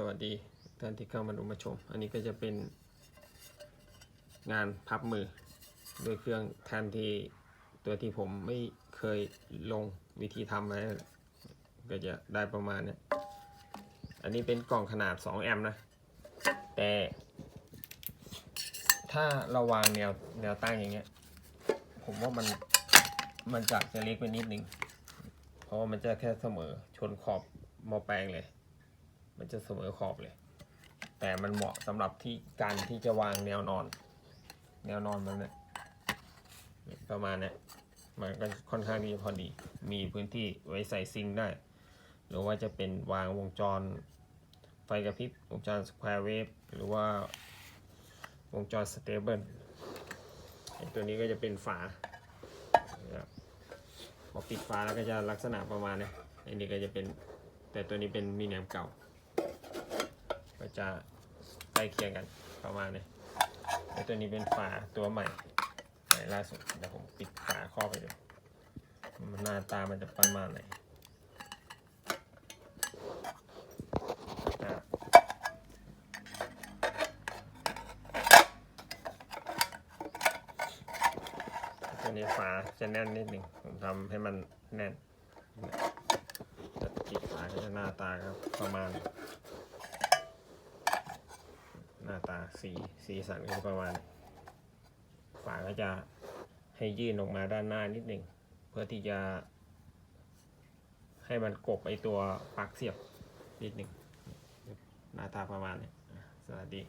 สวัสดีท่านที่เข้ามาดูมาชม อันนี้ก็จะเป็นงานพับมือด้วยเครื่องแทนที่ตัวที่ผมไม่เคยลงวิธีทำไว้ก็จะได้ประมาณนี้อันนี้เป็นกล่องขนาด 2 แอมป์นะ แต่ถ้าเราวางแนวแนวตั้งอย่างเงี้ย ผมว่ามันมันจะจะเล็กไปนิดนึง เพราะว่ามันจะแค่เสมอชนขอบมอแปลงเลย มันจะเสมอขอบเลย แต่มันเหมาะสำหรับที่การที่จะวางแนวนอน แนวนอนมันเนี่ยประมาณเนี้ยมันก็ค่อนข้างที่จะพอดี มีพื้นที่ไว้ใส่ซิงได้ หรือว่าจะเป็นวางวงจรไฟกระพริบวงจรสแควร์เวฟหรือว่าวงจรสเตเบิลตัวนี้ก็จะเป็นฝาพอปิดฝาแล้วก็จะลักษณะประมาณนี้อันนี้ก็จะเป็นแต่ตัวนี้เป็นมีแหนมเก่า ก็จะใกล้เคียงกันประมาณนี้แต่ตัวนี้เป็นฝาตัวใหม่ใหม่ล่าสุดเดี๋ยวผมปิดฝาครอบไปดูมันหน้าตามันจะประมาณไหนอะตัวนี้ฝาจะแน่นนิดหนึ่งผมทำให้มันแน่นจะปิดฝาจะหน้าตาครับประมาณ หน้าตาสีสีสันก็ประมาณฝาก็จะให้ยื่นออกมาด้านหน้านิดหนึ่งเพื่อที่จะให้มันกบไอตัวปลั๊กเสียบนิดหนึ่งหน้าตาประมาณนี้อะสวัสดี